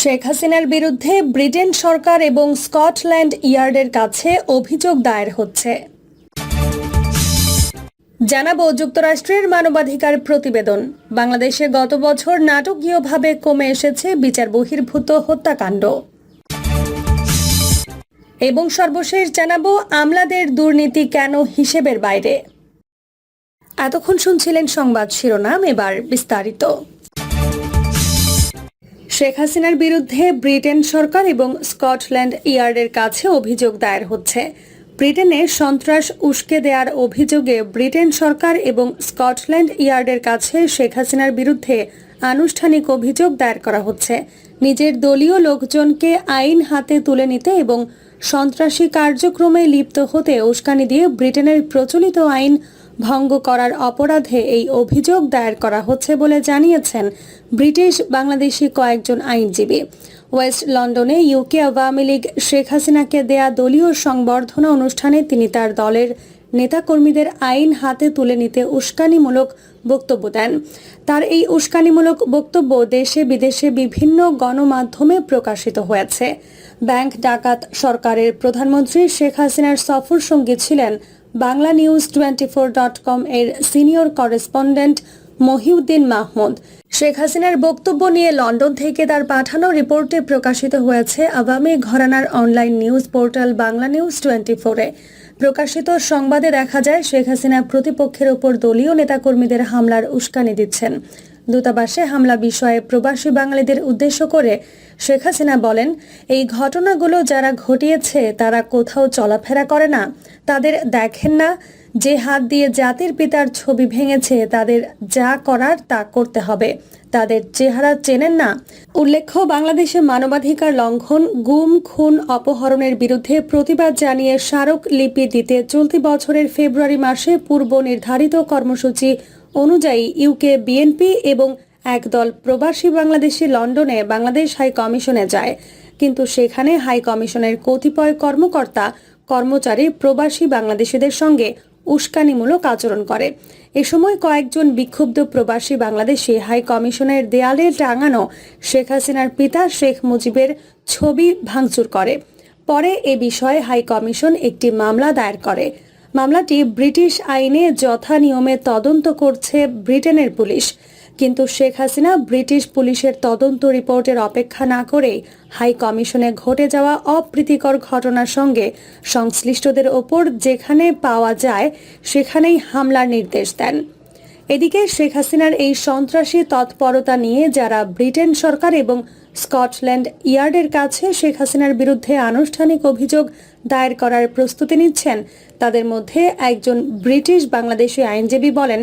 শেখ হাসিনার বিরুদ্ধে ব্রিটেন সরকার এবং স্কটল্যান্ড ইয়ার্ডের কাছে অভিযোগ দায়ের হচ্ছে। জানাব যুক্তরাষ্ট্রের মানবাধিকার প্রতিবেদন। বাংলাদেশে গত বছর নাটকীয়ভাবে কমে এসেছে বিচার বহির্ভূত হত্যাকাণ্ড। এবং সর্বশেষ জানাব আমলাদের দুর্নীতি কেন হিসেবের বাইরে। এতক্ষণ শুনছিলেন সংবাদ শিরোনাম, এবার বিস্তারিত। শেখ হাসিনার বিরুদ্ধে ব্রিটেন সরকার এবং স্কটল্যান্ড ইয়ার্ডের কাছে অভিযোগ দায়ের হচ্ছে। ব্রিটেনে সন্ত্রাস উস্কে দেওয়ার অভিযোগে ব্রিটেন সরকার এবং স্কটল্যান্ড ইয়ার্ডের কাছে শেখ হাসিনার বিরুদ্ধে আনুষ্ঠানিক অভিযোগ দায়ের করা হচ্ছে। নিজের দলীয় লোকজনকে আইন হাতে তুলে নিতে এবং সন্ত্রাসী কার্যক্রমে লিপ্ত হতে উস্কানি দিয়ে ব্রিটেনের প্রচলিত আইন ভঙ্গ করার অপরাধে এই অভিযোগ দায়ের করা হচ্ছে বলে জানিয়েছেন ব্রিটিশ বাংলাদেশি কয়েকজন আইনজীবী। ওয়েস্ট লন্ডনে ইউকে আওয়ামী লীগ শেখ হাসিনাকে দেয়া দলীয় সংবর্ধনা অনুষ্ঠানে তিনি তার দলের নেতাকর্মীদের আইন হাতে তুলে নিতে উস্কানিমূলক বক্তব্য দেন। তার এই উস্কানিমূলক বক্তব্য দেশে বিদেশে বিভিন্ন গণমাধ্যমে প্রকাশিত হয়েছে। ব্যাংক ডাকাত সরকারের প্রধানমন্ত্রী শেখ হাসিনার সফর সঙ্গী ছিলেন Bangla news twenty four dot com এর সিনিয়র করেসপন্ডেন্ট মহিউদ্দিন মাহমুদ। শেখ হাসিনার বক্তব্য নিয়ে লন্ডন থেকে তার পাঠানো রিপোর্টে প্রকাশিত হয়েছে আওয়ামী ঘরানার online news portal Bangla news twenty ফোরে প্রকাশিত সংবাদে দেখা যায়, শেখ হাসিনা প্রতিপক্ষের ওপর দলীয় নেতাকর্মীদের হামলার উস্কানি দিচ্ছেন। দূতাবাসে হামলা বিষয়ে প্রবাসী বাঙালিদের উদ্দেশ্য করে শেখ হাসিনা বলেন, এই ঘটনাগুলো যারা ঘটিয়েছে তারা কোথাও চলাফেরা করে না। তাদের দেখেন না যে হাত দিয়ে জাতির পিতার ছবি ভেঙেছে, তাদের যা করার তা করতে হবে। তাদের চেহারা চেনেন না। উল্লেখ্য, বাংলাদেশে মানবাধিকার লঙ্ঘন, গুম, খুন, অপহরণের বিরুদ্ধে প্রতিবাদ জানিয়ে স্মারক লিপি দিতে চলতি বছরের ফেব্রুয়ারি মাসে পূর্ব নির্ধারিত কর্মসূচি অনুযায়ী ইউকে বিএনপি এবং একদল প্রবাসী বাংলাদেশি লন্ডনে বাংলাদেশ হাই কমিশনে যায়। কিন্তু সেখানে হাই কমিশনের কতিপয় কর্মকর্তা, কর্মচারী প্রবাসী বাংলাদেশিদের সঙ্গে উস্কানিমূলক আচরণ করে। এ সময় কয়েকজন বিক্ষুব্ধ প্রবাসী বাংলাদেশি হাই কমিশনের দেয়ালে টাঙানো শেখ হাসিনার পিতা শেখ মুজিবের ছবি ভাঙচুর করে। পরে এ বিষয়ে হাই কমিশন একটি মামলা দায়ের করে। মামলাটি ব্রিটিশ আইনে যথা নিয়মে তদন্ত করছে ব্রিটেনের পুলিশ। কিন্তু শেখ হাসিনা ব্রিটিশ পুলিশের তদন্ত রিপোর্টের অপেক্ষা না করে হাই কমিশনে ঘটে যাওয়া অপ্রীতিকর ঘটনার সঙ্গে সংশ্লিষ্টদের ওপর যেখানে পাওয়া যায় সেখানেই হামলার নির্দেশ দেন। এদিকে শেখ হাসিনার এই সন্ত্রাসী তৎপরতা নিয়ে যারা ব্রিটেন সরকার এবং স্কটল্যান্ড ইয়ার্ডের কাছে শেখ হাসিনার বিরুদ্ধে আনুষ্ঠানিক অভিযোগ দায়ের করার প্রস্তুতি নিচ্ছেন, তাদের মধ্যে একজন ব্রিটিশ বাংলাদেশি আইনজীবী বলেন,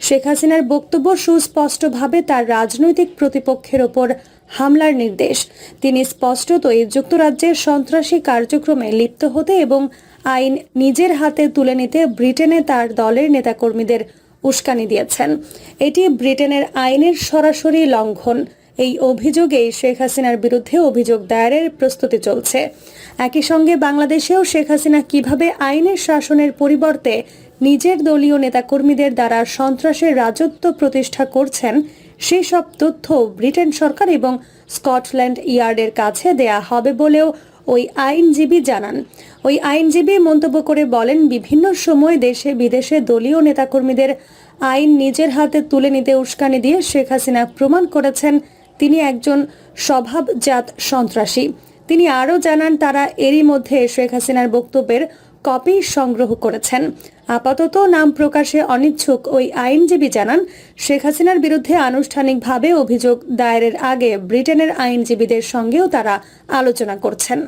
শেখ হাসিনার বক্তব্য সুস্পষ্টভাবে তার রাজনৈতিক প্রতিপক্ষের ওপর হামলার নির্দেশ। তিনি স্পষ্টতই যুক্তরাজ্যের সন্ত্রাসী কার্যক্রমে লিপ্ত হতে এবং আইন নিজের হাতে তুলে নিতে ব্রিটেনে তার দলের নেতাকর্মীদের উস্কানি দিয়েছেন। এটি ব্রিটেনের আইনের সরাসরি লঙ্ঘন। এই অভিযোগেই শেখ হাসিনার বিরুদ্ধে অভিযোগ দায়েরের প্রস্তুতি চলছে। একই সঙ্গে বাংলাদেশেও শেখ হাসিনা কীভাবে আইনের শাসনের পরিবর্তে নিজের দলীয় নেতাকর্মীদের দ্বারা সন্ত্রাসের রাজত্ব প্রতিষ্ঠা করছেন সেই সব তথ্য ব্রিটেন সরকার এবং স্কটল্যান্ড ইয়ার্ডের কাছে দেয়া হবে বলেও ওই আইনজীবী জানান। ওই আইনজীবী মন্তব্য করে বলেন, বিভিন্ন সময় দেশে বিদেশে দলীয় নেতাকর্মীদের আইন নিজের হাতে তুলে নিতে উস্কানি দিয়ে শেখ হাসিনা প্রমাণ করেছেন, তিনি একজন স্বভাবজাত সন্ত্রাসী। তিনি আরও জানান, তারা এরই মধ্যে শেখ হাসিনার বক্তব্যের কপি সংগ্রহ করেছেন। আপাতত নাম প্রকাশে অনিচ্ছুক ওই আইনজীবী জানান, শেখ হাসিনার বিরুদ্ধে আনুষ্ঠানিকভাবে অভিযোগ দায়েরের আগে ব্রিটেনের আইনজীবীদের সঙ্গেও তারা আলোচনা করছেন।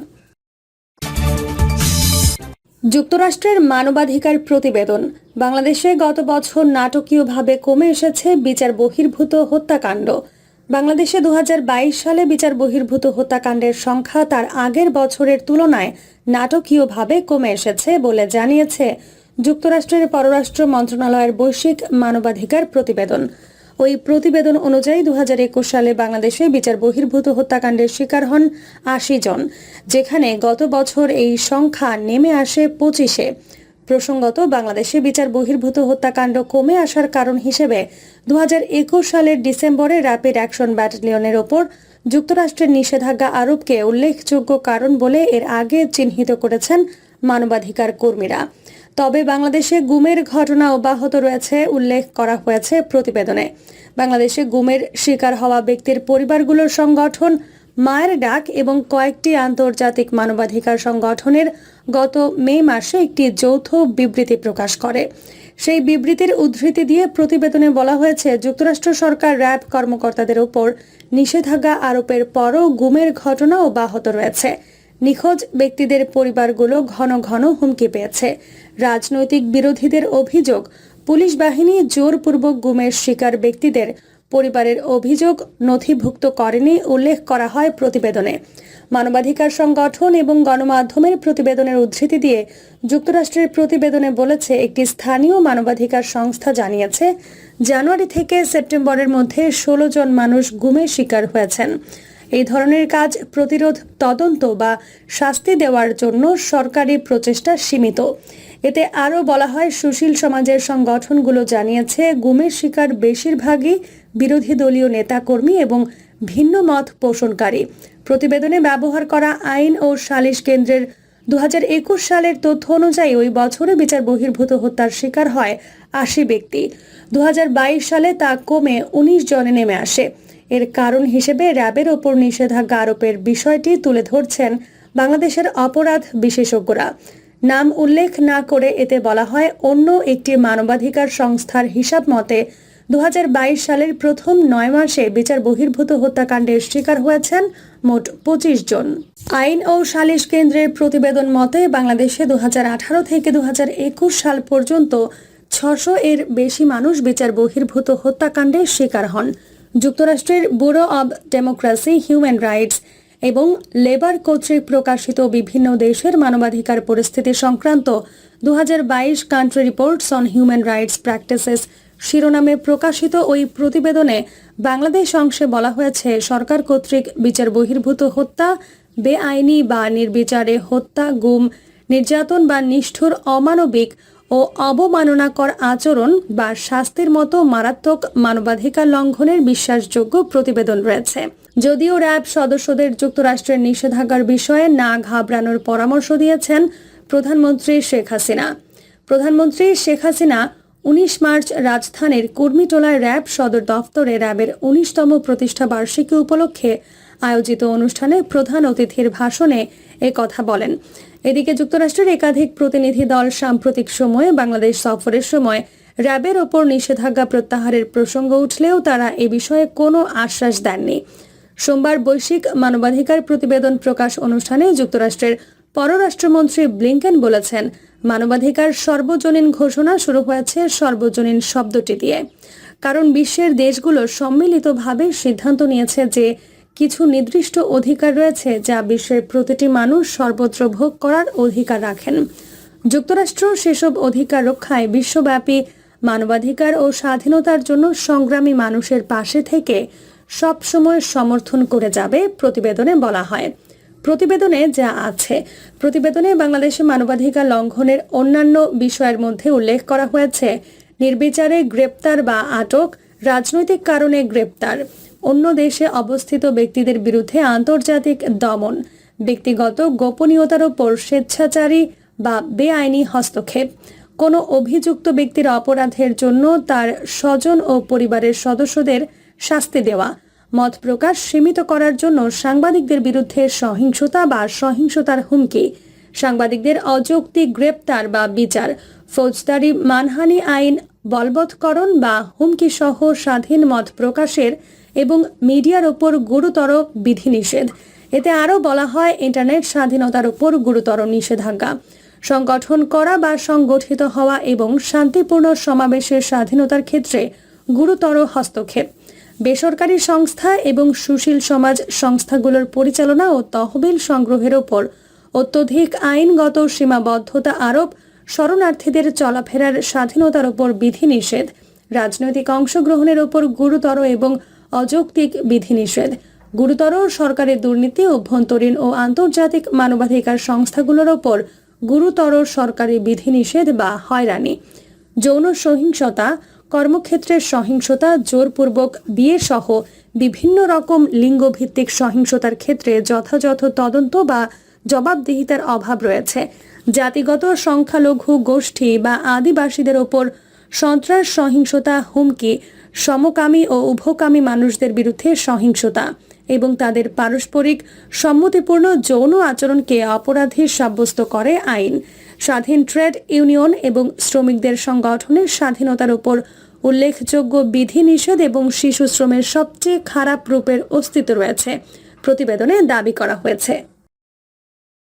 যুক্তরাষ্ট্রের মানবাধিকার প্রতিবেদন। বাংলাদেশে গত বছর নাটকীয়ভাবে কমে এসেছে বিচার বহির্ভূত হত্যাকাণ্ড। বাংলাদেশে দু হাজার বাইশ সালে বিচার বহির্ভূত হত্যাকাণ্ডের সংখ্যা তার আগের বছরের তুলনায় নাটকীয়ভাবে কমে এসেছে বলে জানিয়েছে যুক্তরাষ্ট্রের পররাষ্ট্র মন্ত্রণালয়ের বৈশ্বিক মানবাধিকার প্রতিবেদন। ওই প্রতিবেদন অনুযায়ী দু হাজার একুশ সালে বাংলাদেশে বিচার বহির্ভূত হত্যাকাণ্ডের শিকার হন আশি জন, যেখানে গত বছর এই সংখ্যা নেমে আসে পঁচিশে। প্রসঙ্গত, বাংলাদেশে বিচার বহির্ভূত হত্যাকাণ্ড কমে আসার কারণ হিসেবে দুহাজার একুশ সালের ডিসেম্বরে র্যাপিড অ্যাকশন ব্যাটালিয়নের ওপর যুক্তরাষ্ট্রের নিষেধাজ্ঞা আরোপকে উল্লেখযোগ্য কারণ বলে এর আগে চিহ্নিত করেছেন মানবাধিকার কর্মীরা। তবে বাংলাদেশে গুমের ঘটনা অব্যাহত রয়েছে, উল্লেখ করা হয়েছে প্রতিবেদনে। বাংলাদেশে গুমের শিকার হওয়া ব্যক্তির পরিবারগুলোর সংগঠন মায়ের ডাক এবং কয়েকটি আন্তর্জাতিক মানবাধিকার সংগঠনের গত মে মাসে একটি যৌথ বিবৃতি প্রকাশ করে। সেই বিবৃতির উদ্ধৃতি দিয়ে প্রতিবেদনে বলা হয়েছে, যুক্তরাষ্ট্র সরকার র্যাব কর্মকর্তাদের ওপর নিষেধাজ্ঞা আরোপের পরও গুমের ঘটনা অব্যাহত রয়েছে। নিখোঁজ ব্যক্তিদের পরিবারগুলো ঘন ঘন হুমকি পেয়েছে। রাজনৈতিক বিরোধীদের অভিযোগ, পুলিশ বাহিনী জোরপূর্বক গুমের শিকার ব্যক্তিদের পরিবারের অভিযোগ নথিভুক্ত করেনি উল্লেখ করা হয় প্রতিবেদনে। মানবাধিকার সংগঠন এবং গণমাধ্যমের প্রতিবেদনের উদ্ধৃতি দিয়ে যুক্তরাষ্ট্রের প্রতিবেদনে বলেছে, একটি স্থানীয় মানবাধিকার সংস্থা জানিয়েছে, জানুয়ারি থেকে সেপ্টেম্বরের মধ্যে ষোলো জন মানুষ গুমের শিকার হয়েছেন। এই ধরনের কাজ প্রতিরোধ তদন্ত বা শাস্তি দেওয়ার জন্য সরকারি প্রচেষ্টা সীমিত। এতে আরও বলা হয়, সুশীল সমাজের সংগঠনগুলো জানিয়েছে, গুমের শিকার বেশিরভাগই বিরোধী দলীয় নেতাকর্মী এবং ভিন্ন মত পোষণকারী। প্রতিবেদনে ব্যবহার করা আইন ও সালিশ কেন্দ্রের দু হাজার একুশ সালের তথ্য অনুযায়ী ওই বছরে বিচার বহির্ভূত হত্যার শিকার হয় আশি ব্যক্তি। দু হাজার বাইশ সালে তা কমে উনিশ জনে নেমে আসে। এর কারণ হিসেবে র্যাবের ওপর নিষেধাজ্ঞা আরোপের বিষয়টি তুলে ধরছেন বাংলাদেশের অপরাধ বিশেষজ্ঞরা। নাম উল্লেখ না করে এতে বলা হয়, অন্য একটি মানবাধিকার সংস্থার হিসাব মতে, দুহাজার বাইশ সালের প্রথম নয় মাসে বিচার বহির্ভূত হত্যাকাণ্ডের শিকার হয়েছেন মোট পঁচিশ জন। আইন ও সালিশ কেন্দ্রের প্রতিবেদন মতে, বাংলাদেশে দু হাজার আঠারো থেকে দু হাজার একুশ সাল পর্যন্ত ছশো এর বেশি মানুষ বিচার বহির্ভূত হত্যাকাণ্ডের শিকার হন। যুক্তরাষ্ট্রের bureau of democracy, human rights এবং লেবার কর্তৃক প্রকাশিত বিভিন্ন দেশের মানবাধিকার পরিস্থিতি সংক্রান্ত দু বাইশ country reports on human rights practices শিরোনামে প্রকাশিত ওই প্রতিবেদনে বাংলাদেশ অংশে বলা হয়েছে, সরকার কর্তৃক বিচার বহির্ভূত হত্যা, বেআইনি বা নির্বিচারে হত্যা, গুম, নির্যাতন বা নিষ্ঠুর অমানবিক ও অবমাননাকর আচরণ বা শাস্তির মতো মারাত্মক মানবাধিকার লঙ্ঘনের বিশ্বাসযোগ্য প্রতিবেদন রয়েছে। যদিও র্যাব সদস্যদের যুক্তরাষ্ট্রের নিষেধাজ্ঞার বিষয়ে না ঘাবড়ানোর পরামর্শ দিয়েছেন প্রধানমন্ত্রী শেখ হাসিনা। প্রধানমন্ত্রী শেখ হাসিনা উনিশ মার্চ রাজধানীর কুর্মিটোলায় র্যাব সদর দফতরে র্যাবের উনিশতম প্রতিষ্ঠা বার্ষিকী উপলক্ষে আয়োজিত অনুষ্ঠানে প্রধান অতিথির ভাষণে কথা বলেন। এদিকে যুক্তরাষ্ট্রের একাধিক প্রতিনিধি দল সাম্প্রতিক সময়ে বাংলাদেশ সফরের সময় র্যাবের ওপর নিষেধাজ্ঞা প্রত্যাহারের প্রসঙ্গ উঠলেও তারা এ বিষয়ে কোনো আশ্বাস দেননি। সোমবার বৈশ্বিক মানবাধিকার প্রতিবেদন প্রকাশ অনুষ্ঠানে যুক্তরাষ্ট্রের পররাষ্ট্রমন্ত্রী ব্লিংকেন বলেছেন, মানবাধিকার সর্বজনীন ঘোষণা শুরু হয়েছে সর্বজনীন শব্দটি দিয়ে। কারণ বিশ্বের দেশগুলো সম্মিলিতভাবে সিদ্ধান্ত নিয়েছে যে কিছু নির্দিষ্ট অধিকার রয়েছে যা বিশ্বের প্রতিটি মানুষ সর্বত্র ভোগ করার অধিকার রাখেন। যুক্তরাষ্ট্র সেসব অধিকার রক্ষায় বিশ্বব্যাপী মানবাধিকার ও স্বাধীনতার জন্য সংগ্রামী মানুষের পাশে থেকে সবসময় সমর্থন করে যাবে প্রতিবেদনে বলা হয়। প্রতিবেদনে যা আছে, প্রতিবেদনে বাংলাদেশে মানবাধিকার লঙ্ঘনের অন্যান্য বিষয়ের মধ্যে উল্লেখ করা হয়েছে, নির্বিচারে গ্রেপ্তার বা আটক, রাজনৈতিক কারণে গ্রেপ্তার। অন্য দেশে অবস্থিত ব্যক্তিদের বিরুদ্ধে আন্তর্জাতিক দমন। ব্যক্তিগত গোপনীয়তার ওপর স্বেচ্ছাচারী বা বেআইনি হস্তক্ষেপ। কোনো অভিযুক্ত ব্যক্তির অপরাধের জন্য তার স্বজন ও পরিবারের সদস্যদের শাস্তি দেওয়া। মত প্রকাশ সীমিত করার জন্য সাংবাদিকদের বিরুদ্ধে সহিংসতা বা সহিংসতার হুমকি। সাংবাদিকদের অযৌক্তিক গ্রেপ্তার বা বিচার। ফৌজদারি মানহানি আইন বলবৎকরণ বা হুমকি সহ স্বাধীন মত প্রকাশের এবং মিডিয়ার ওপর গুরুতর বিধিনিষেধ। এতে আরও বলা হয়, ইন্টারনেট স্বাধীনতার ওপর গুরুতর নিষেধাজ্ঞা। সংগঠন করা বা সংগঠিত হওয়া এবং শান্তিপূর্ণ সমাবেশের স্বাধীনতার ক্ষেত্রে গুরুতর হস্তক্ষেপ। বেসরকারি সংস্থা এবং সুশীল সমাজ সংস্থাগুলোর পরিচালনা ও তহবিল সংগ্রহের ওপর অত্যধিক আইনগত সীমাবদ্ধতা আরোপ শরণার্থীদের চলাফেরার স্বাধীনতার ওপর বিধিনিষেধ, রাজনৈতিক অংশগ্রহণের ওপর গুরুতর এবং অযৌক্তিক বিধিনিষেধ, গুরুতর সরকারের দুর্নীতি, অভ্যন্তরীণ ও আন্তর্জাতিক মানবাধিকার সংস্থাগুলোর ওপর গুরুতর সরকারি বিধিনিষেধ বা হয়রানি, যৌন সহিংসতা, কর্মক্ষেত্রের সহিংসতা, জোরপূর্বক বিয়ে সহ বিভিন্ন রকম লিঙ্গভিত্তিক সহিংসতার ক্ষেত্রে যথাযথ তদন্ত বা জবাবদিহিতার অভাব রয়েছে। জাতিগত, সংখ্যালঘু, গোষ্ঠী বা আদিবাসীদের ওপর সন্ত্রাস, সহিংসতা, হুমকি, সমকামী ও উভকামী মানুষদের বিরুদ্ধে সহিংসতা এবং তাদের পারস্পরিক সম্মতিপূর্ণ যৌন আচরণকে অপরাধী সাব্যস্ত করে আইন। স্বাধীন ট্রেড ইউনিয়ন এবং শ্রমিকদের সংগঠনের স্বাধীনতার উপর উল্লেখযোগ্য বিধিনিষেধ এবং শিশু শ্রমের সবচেয়ে খারাপ রূপের অস্তিত্ব রয়েছে। প্রতিবেদনে দাবি করা হয়েছে।